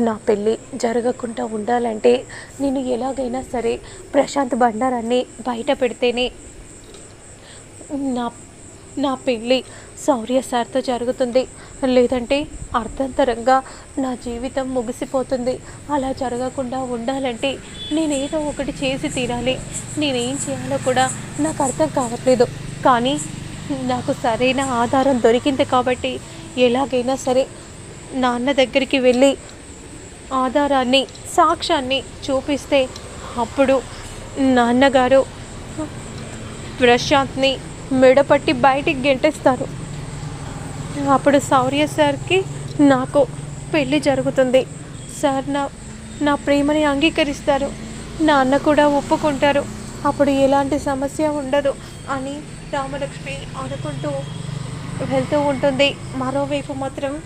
నా పెళ్ళి జరగకుండా ఉండాలంటే నేను ఎలాగైనా సరే ప్రశాంత్ బండారాన్ని బయట పెడితేనే నా నా పెళ్ళి శౌర్య సార్తో జరుగుతుంది. లేదంటే అర్థంతరంగా నా జీవితం ముగిసిపోతుంది. అలా జరగకుండా ఉండాలంటే నేను ఏదో ఒకటి చేసి తీరాలి. నేనేం చేయాలో కూడా నాకు అర్థం కావట్లేదు. కానీ నాకు సరైన ఆధారం దొరికింది కాబట్టి ఎలాగైనా సరే నాన్న దగ్గరికి వెళ్ళి ఆధారాన్ని సాక్ష్యాన్ని చూపిస్తే అప్పుడు నాన్నగారు ప్రశాంత్ని మెడపట్టి బయటికి గెంటేస్తారు. అప్పుడు శౌర్య సార్కి నాకు పెళ్ళి జరుగుతుంది. సార్ నా నా ప్రేమని అంగీకరిస్తారు. నాన్న కూడా ఒప్పుకుంటారు. అప్పుడు ఎలాంటి సమస్య ఉండదు అని రామలక్ష్మి అనుకుంటూ వెళ్తూ ఉంటుంది. మరోవైపు మాత్రం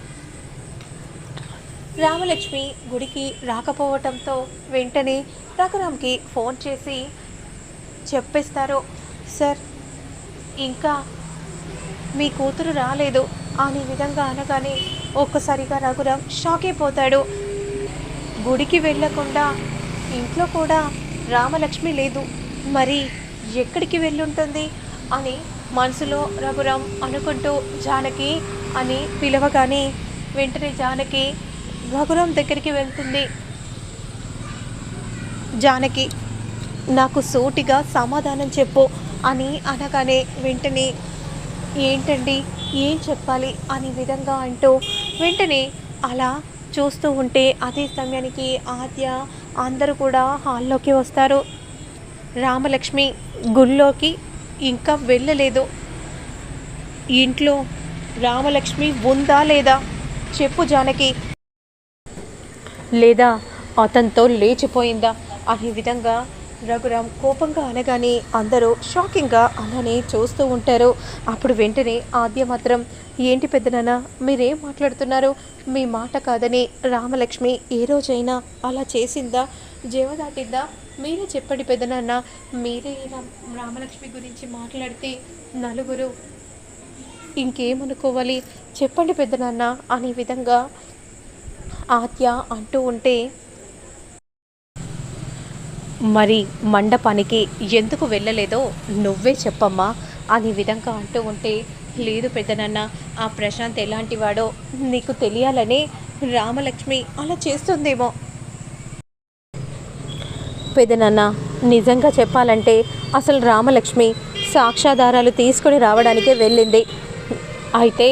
రామలక్ష్మి గుడికి రాకపోవటంతో వెంటనే రఘురామ్కి ఫోన్ చేసి చెప్పేస్తారు. సార్ ఇంకా మీ కూతురు రాలేదు. అనే విధంగా అనగానే ఒక్కసారిగా రఘురామ్ షాక్ అయిపోతాడు. గుడికి వెళ్ళకుండా ఇంట్లో కూడా రామలక్ష్మి లేదు. మరి ఎక్కడికి వెళ్ళుంటుంది అని మనసులో రఘురామ్ అనుకుంటూ జానకి అని పిలవగానే వెంటనే జానకి రఘురామ్ దగ్గరికి వెళ్తుంది. జానకి నాకు సూటిగా సమాధానం చెప్పు అని అనగానే వెంటనే ఏంటండి? ఏం చెప్పాలి? అనే విధంగా అంటూ వెంటనే అలా చూస్తూ ఉంటే అదే సమయానికి ఆద్య అందరూ కూడా హాల్లోకి వస్తారు. రామలక్ష్మి గుళ్ళోకి ఇంకా వెళ్ళలేదు. ఇంట్లో రామలక్ష్మి ఉందా లేదా? చెప్పు జానకి లేదా అతనితో లేచిపోయిందా? అనే విధంగా రఘురామ్ కోపంగా అనగానే అందరూ షాకింగ్గా అలానే చూస్తూ ఉంటారు. అప్పుడు వెంటనే ఆద్య మాత్రం ఏంటి పెద్దనాన్న మీరేం మాట్లాడుతున్నారు? మీ మాట కాదని రామలక్ష్మి ఏ రోజైనా అలా చేసిందా? జీవ దాటిందా మీరే చెప్పండి పెద్దనాన్న మీరే ఇలా రామలక్ష్మి గురించి మాట్లాడితే నలుగురు ఇంకేమనుకోవాలి? చెప్పండి పెద్దనాన్న అనే విధంగా ఆత్య అంటూ ఉంటే మరి మండపానికి ఎందుకు వెళ్ళలేదో నువ్వే చెప్పమ్మా అనే విధంగా అంటూ ఉంటే లేదు పెద్దనన్న ఆ ప్రశాంత్ ఎలాంటి వాడో నీకు తెలియాలని రామలక్ష్మి అలా చేస్తుందేమో. పెదనాన్న నిజంగా చెప్పాలంటే అసలు రామలక్ష్మి సాక్ష్యాధారాలు తీసుకొని రావడానికే వెళ్ళింది. అయితే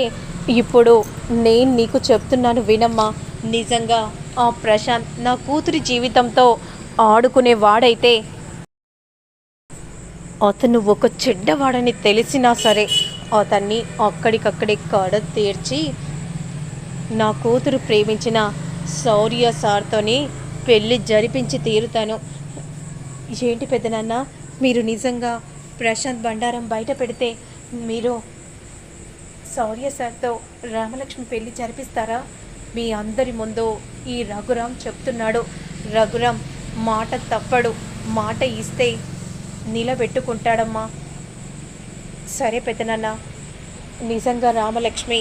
ఇప్పుడు నేను నీకు చెప్తున్నాను వినమ్మా నిజంగా ఆ ప్రశాంత్ నా కూతురి జీవితంతో ఆడుకునే వాడైతే అతను ఒక చెడ్డవాడని తెలిసినా సరే అతన్ని అక్కడికక్కడే కడ తీర్చి నా కూతురు ప్రేమించిన శౌర్య సార్తోని పెళ్ళి జరిపించి తీరుతాను. ఏంటి పెద్దనాన్న మీరు నిజంగా ప్రశాంత్ బండారం బయట పెడితే మీరు శౌర్య సార్తో రామలక్ష్మి పెళ్ళి జరిపిస్తారా? మీ అందరి ముందు ఈ రఘురాం చెప్తున్నాడు. రఘురాం మాట తప్పడు. మాట ఇస్తే నిలబెట్టుకుంటాడమ్మా. సరే పెద్దనాన్న నిజంగా రామలక్ష్మి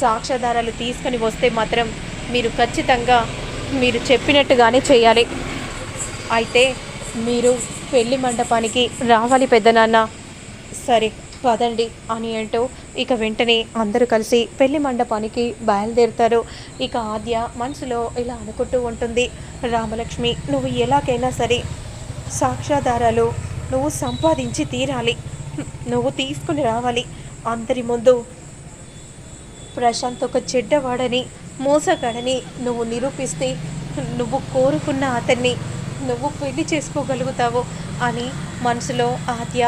సాక్ష్యాధారాలు తీసుకొని వస్తే మాత్రం మీరు ఖచ్చితంగా మీరు చెప్పినట్టుగానే చేయాలి. అయితే మీరు పెళ్ళి మండపానికి రావాలి పెద్దనాన్న సరే. పదండి అని అంటూ ఇక వెంటనే అందరూ కలిసి పెళ్ళి మండపానికి బయలుదేరుతారు. ఇక ఆద్య మనసులో ఇలా అనుకుంటూ ఉంటుంది రామలక్ష్మి నువ్వు ఎలాగైనా సరే సాక్ష్యాధారాలు నువ్వు సంపాదించి తీరాలి. నువ్వు తీసుకుని రావాలి. అందరి ముందు ప్రశాంత్ ఒక చెడ్డవాడని మోసగాడని నువ్వు నిరూపిస్తే నువ్వు కోరుకున్న అతన్ని నువ్వు పెళ్ళి చేసుకోగలుగుతావు. అని మనసులో ఆద్య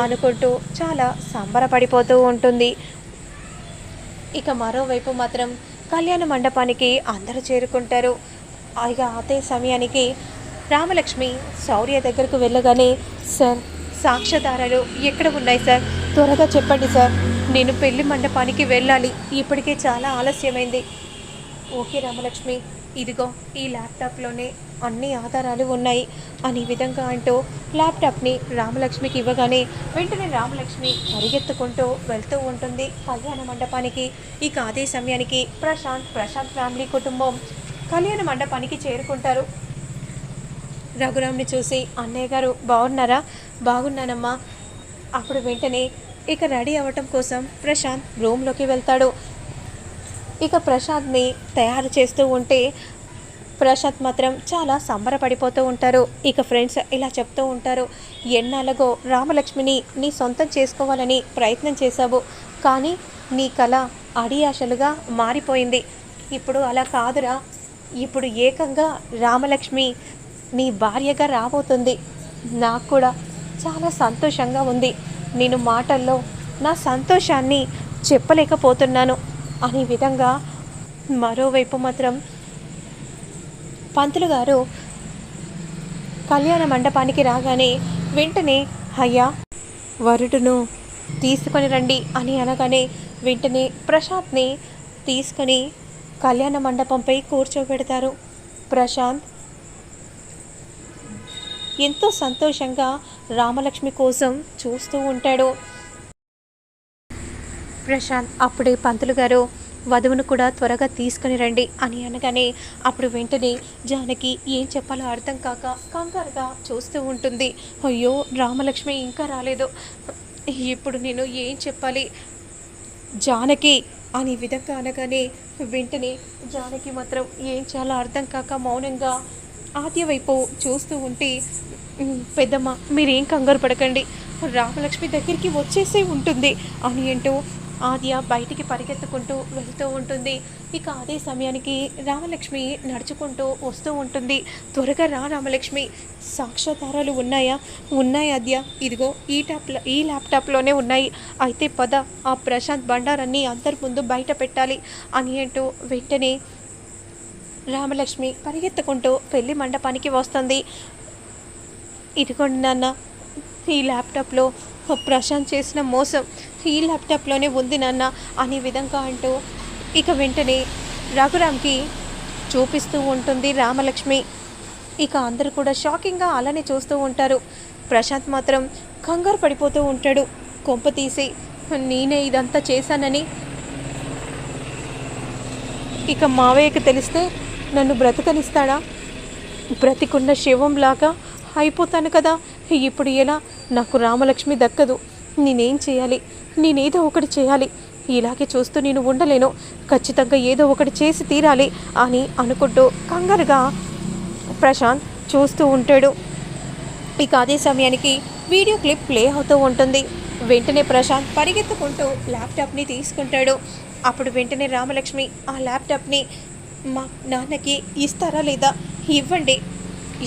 అనుకుంటూ చాలా సంబరపడిపోతూ ఉంటుంది. ఇక మరోవైపు మాత్రం కళ్యాణ మండపానికి అందరూ చేరుకుంటారు. ఇక అదే సమయానికి రామలక్ష్మి శౌర్య దగ్గరకు వెళ్ళగానే సార్ సాక్ష్యాధారాలు ఎక్కడ ఉన్నాయి సార్? త్వరగా చెప్పండి సార్. నేను పెళ్ళి మండపానికి వెళ్ళాలి. ఇప్పటికే చాలా ఆలస్యమైంది. ఓకే రామలక్ష్మి ఇదిగో ఈ ల్యాప్టాప్లోనే అన్ని ఆధారాలు ఉన్నాయి. అని విధంగా అంటూ ల్యాప్టాప్ని రామలక్ష్మికి ఇవ్వగానే వెంటనే రామలక్ష్మి పరిగెత్తుకుంటూ వెళ్తూ ఉంటుంది. కళ్యాణ మండపానికి ఇక అదే సమయానికి ప్రశాంత్ ప్రశాంత్ ఫ్యామిలీ కుటుంబం కళ్యాణ మండపానికి చేరుకుంటారు. రఘురామ్ని చూసి అన్నయ్య గారు బాగున్నారా? బాగున్నానమ్మా. అప్పుడు వెంటనే ఇక రెడీ అవ్వటం కోసం ప్రశాంత్ రూమ్లోకి వెళ్తాడు. ఇక ప్రశాంత్ని తయారు చేస్తూ ఉంటే ప్రశాంత్ మాత్రం చాలా సంబరపడిపోతూ ఉంటారు. ఇక ఫ్రెండ్స్ ఇలా చెప్తూ ఉంటారు ఎన్నాళ్ళగో రామలక్ష్మిని నీ సొంతం చేసుకోవాలని ప్రయత్నం చేశావు కానీ నీ కళ అడియాశలుగా మారిపోయింది. ఇప్పుడు అలా కాదురా. ఇప్పుడు ఏకంగా రామలక్ష్మి నీ భార్యగా రాబోతుంది. నాకు కూడా చాలా సంతోషంగా ఉంది. నేను మాటల్లో నా సంతోషాన్ని చెప్పలేకపోతున్నాను. అనే విధంగా మరోవైపు మాత్రం పంతులు గారు కళ్యాణ మండపానికి రాగానే వెంటనే అయ్యా వరుడును తీసుకొని రండి అని అనగానే వెంటనే ప్రశాంత్ని తీసుకొని కళ్యాణ మండపంపై కూర్చోబెడతారు. ప్రశాంత్ ఎంతో సంతోషంగా రామలక్ష్మి కోసం చూస్తూ ఉంటాడు. ప్రశాంత్ అప్పుడే పంతులు గారు వధువును కూడా త్వరగా తీసుకుని రండి అని అనగానే అప్పుడు వెంటనే జానకి ఏం చెప్పాలో అర్థం కాక కంగారుగా చూస్తూ ఉంటుంది. అయ్యో రామలక్ష్మి ఇంకా రాలేదు. ఇప్పుడు నేను ఏం చెప్పాలి? జానకి అనే విధంగా అనగానే వెంటనే జానకి మాత్రం ఏం చాలా అర్థం కాక మౌనంగా ఆద్య వైపు చూస్తూ ఉంటే పెద్దమ్మ మీరేం కంగారు పడకండి. రామలక్ష్మి దగ్గరికి వచ్చేసే ఉంటుంది అని ఏంటో ఆద్య బయటికి పరిగెత్తుకుంటూ వెళ్తూ ఉంటుంది. ఇక అదే సమయానికి రామలక్ష్మి నడుచుకుంటూ వస్తూ ఉంటుంది. త్వరగా రా రామలక్ష్మి. సాక్ష్యాధారాలు ఉన్నాయా? ఉన్నాయి ఆద్య. ఇదిగో ఈ టాప్లో ఈ ల్యాప్టాప్లోనే ఉన్నాయి. అయితే పద ఆ ప్రశాంత్ బండారాన్ని అందరి ముందు బయట పెట్టాలి అని అంటూ వెంటనే రామలక్ష్మి పరిగెత్తుకుంటూ పెళ్ళి మండపానికి వస్తుంది. ఇదిగోండి నాన్న ఈ ల్యాప్టాప్లో ప్రశాంత్ చేసిన మోసం. ఈ ల్యాప్టాప్లోనే ఉంది నాన్న అనే విధంగా అంటూ ఇక వెంటనే రఘురామ్కి చూపిస్తూ ఉంటుంది రామలక్ష్మి. ఇక అందరూ కూడా షాకింగ్గా అలానే చూస్తూ ఉంటారు. ప్రశాంత్ మాత్రం కంగారు పడిపోతూ ఉంటాడు. కొంప తీసి నేనే ఇదంతా చేశానని. ఇక మావయ్యకి తెలిస్తే నన్ను బ్రతకనిస్తాడా? బ్రతికున్న శివంలాగా అయిపోతాను కదా. ఇప్పుడు ఎలా? నాకు రామలక్ష్మి దక్కదు. నేనేం చేయాలి? నేనేదో ఒకటి చేయాలి. ఇలాగే చూస్తూ నేను ఉండలేను. ఖచ్చితంగా ఏదో ఒకటి చేసి తీరాలి అని అనుకుంటూ కంగారుగా ప్రశాంత్ చూస్తూ ఉంటాడు. ఇక అదే సమయానికి వీడియో క్లిప్ ప్లే అవుతూ ఉంటుంది. వెంటనే ప్రశాంత్ పరిగెత్తుకుంటూ ల్యాప్టాప్ని తీసుకుంటాడు. అప్పుడు వెంటనే రామలక్ష్మి ఆ ల్యాప్టాప్ని మా నాన్నకి ఇస్తారా లేదా? ఇవ్వండి.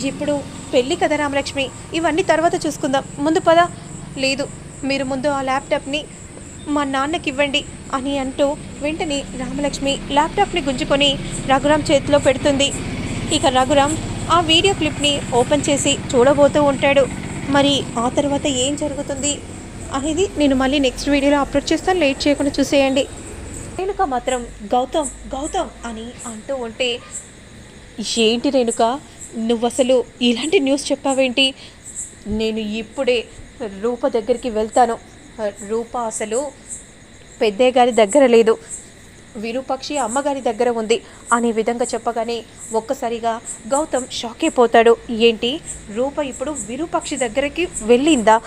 ఇప్పుడు పెళ్ళి కదా రామలక్ష్మి. ఇవన్నీ తర్వాత చూసుకుందాం. ముందు పద. లేదు. మీరు ముందు ఆ ల్యాప్టాప్ని మా నాన్నకి ఇవ్వండి అని అంటూ వెంటనే రామలక్ష్మి ల్యాప్టాప్ని గుంజుకొని రఘురామ్ చేతిలో పెడుతుంది. ఇక రఘురామ్ ఆ వీడియో క్లిప్ని ఓపెన్ చేసి చూడబోతూ ఉంటాడు. మరి ఆ తర్వాత ఏం జరుగుతుంది అనేది నేను మళ్ళీ నెక్స్ట్ వీడియోలో అప్లోడ్ చేస్తాను. లేట్ చేయకుండా చూసేయండి. రేణుక మాత్రం గౌతమ్ గౌతమ్ అని అంటూ ఉంటే ఏంటి రేణుక? నువ్వు అసలు ఇలాంటి న్యూస్ చెప్పావేంటి? నేను ఇప్పుడే రూప దగ్గరికి వెళ్తాను. రూప అసలు పెద్దయ్య గారి దగ్గర లేదు. విరూపాక్షి అమ్మగారి దగ్గర ఉంది. అనే విధంగా చెప్పగానే ఒక్కసారిగా గౌతమ్ షాక్ అయిపోతాడు. ఏంటి? రూప ఇప్పుడు విరూపాక్షి దగ్గరికి వెళ్ళిందా?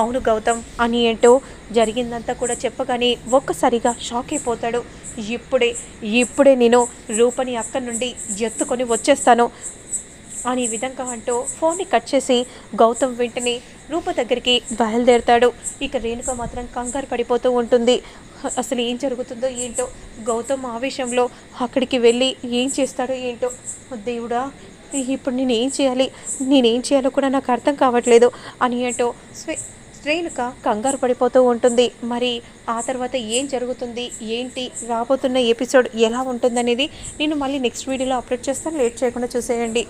అవును గౌతమ్ అని ఏంటో జరిగిందంతా కూడా చెప్పగానే ఒక్కసారిగా షాక్ అయిపోతాడు. ఇప్పుడే ఇప్పుడే నేను రూపని అక్కడి నుండి ఎత్తుకొని వచ్చేస్తాను. అని విధంగా అంటూ ఫోన్ని కట్ చేసి గౌతమ్ వెంటనే రూప దగ్గరికి బయలుదేరుతాడు. ఇక రేణుక మాత్రం కంగారు పడిపోతూ ఉంటుంది. అసలు ఏం జరుగుతుందో ఏంటో గౌతమ్ ఆవేశంలో అక్కడికి వెళ్ళి ఏం చేస్తాడో ఏంటో. దేవుడా ఇప్పుడు నేను ఏం చేయాలి? నేనేం చేయాలో కూడా నాకు అర్థం కావట్లేదు అని ఏంటో స్వే రేణుక కంగారు పడిపోతూ ఉంటుంది. మరి ఆ తర్వాత ఏం జరుగుతుంది? ఏంటి? రాబోతున్న ఎపిసోడ్ ఎలా ఉంటుందనేది నేను మళ్ళీ నెక్స్ట్ వీడియోలో అప్లోడ్ చేస్తాను. లేట్ చేయకుండా చూసేయండి.